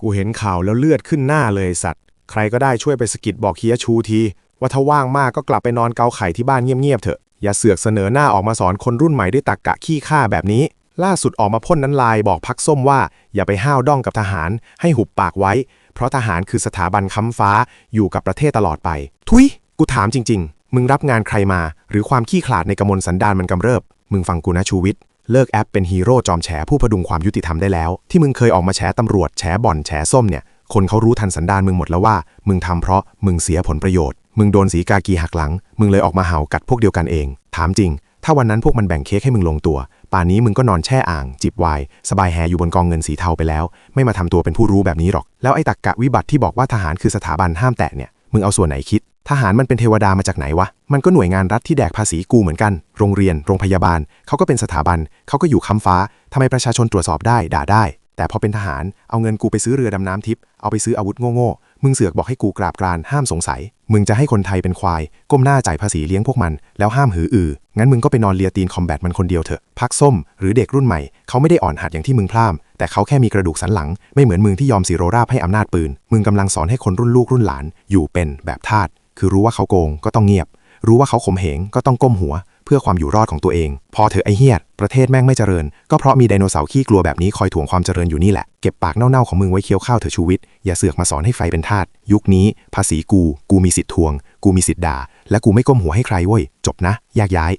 กูเห็นข่าวแล้วเลือดขึ้นหน้าเลยสัตว์ ใครก็ได้ช่วยไปสกิดบอกเฮียชูที ว่าถ้าว่างมากก็กลับไปนอนเกาไข่ที่บ้านเงียบๆเถอะ อย่าเสือกเสนอหน้าออกมาสอนคนรุ่นใหม่ด้วยตักกะขี้ข้าแบบนี้ ล่าสุดออกมาพ่นนั้นลายบอกพักส้มว่า อย่าไปห้าวด้องกับทหาร ให้หุบปากไว้ เพราะทหารคือสถาบันค้ำฟ้าอยู่กับประเทศตลอดไป ทุย กูถามจริง ๆ มึงรับงานใครมา หรือความขี้ขลาดในกำมลสันดานมันกำเริบ มึงฟังกูนะชูวิทย์ เลิกแอปเป็นฮีโร่จอมแฉผู้พดุงความยุติธรรมได้แล้ว ที่มึงเคยออกมาแฉตำรวจแฉบ่อนแฉส้มเนี่ย คนเขารู้ทันสันดานมึงหมดแล้วว่า มึงทำเพราะมึงเสียผลประโยชน์ มึงโดนสีกากีหักหลัง มึงเลยออกมาเห่ากัดพวกเดียวกันเอง ถามจริง ถ้าวันนั้นพวกมันแบ่งเค้กให้มึงลงตัว ป่านนี้มึงก็นอนแช่อ่าง จิบวน์สบายแฮอยู่บนกองเงินสีเทาไปแล้ว ไม่มาทำตัวเป็นผู้รู้แบบนี้หรอก แล้วไอ้ตักกะวิบัติที่บอกว่าทหารคือสถาบันห้ามแตะเนี่ยมึงเอาส่วนไหนคิด ทหารมันเป็นเทวดามาจากไหนวะ มันก็หน่วยงานรัฐที่แดกภาษีกูเหมือนกัน โรงเรียน โรงพยาบาล เขาก็เป็นสถาบัน เขาก็อยู่ค้ำฟ้า ทำไมประชาชนตรวจสอบได้ ด่าได้ แต่พอเป็นทหาร เอาเงินกูไปซื้อเรือดำน้ำทิพย์ เอาไปซื้ออาวุธโง่ๆ มึงเสือกบอกให้กูกราบกราน ห้ามสงสัย มึงจะให้คนไทยเป็นควาย ก้มหน้าจ่ายภาษีเลี้ยงพวกมัน แล้วห้ามหืออือ งั้นมึงก็ไปนอนเลียตีนคอมแบทมันคนเดียวเถอะ พักส้ม หรือเด็กรุ่นใหม่ เขาไม่ได้อ่อนหัดอย่างที่มึงพร่ำแต่เขาแค่มีกระดูกสันหลัง ไม่เหมือนมึงที่ยอมสีโรราบให้อำนาจปืน มึงกำลังสอนให้คนรุ่นลูกรุ่นหลาน อยู่เป็นแบบทาส คือรู้ว่าเขาโกงก็ต้องเงียบ รู้ว่าเขาข่มเหงก็ต้องก้มหัว เพื่อความอยู่รอดของตัวเอง พอเถอะไอเฮียดประเทศแม่งไม่เจริญ ก็เพราะมีไดโนเสาร์ขี้กลัวแบบนี้คอยถ่วงความเจริญอยู่นี่แหละ เก็บปากเน่าๆของมึงไว้เคี้ยวข้าวเถอะชูวิทย์อย่าเสือกมาสอนให้ไฟเป็นทาสยุคนี้ ภาษีกู กูมีสิทธิ์ทวง กูมีสิทธิ์ด่า และกูไม่ก้มหัวให้ใครเว้ยจบนะแยกย้าย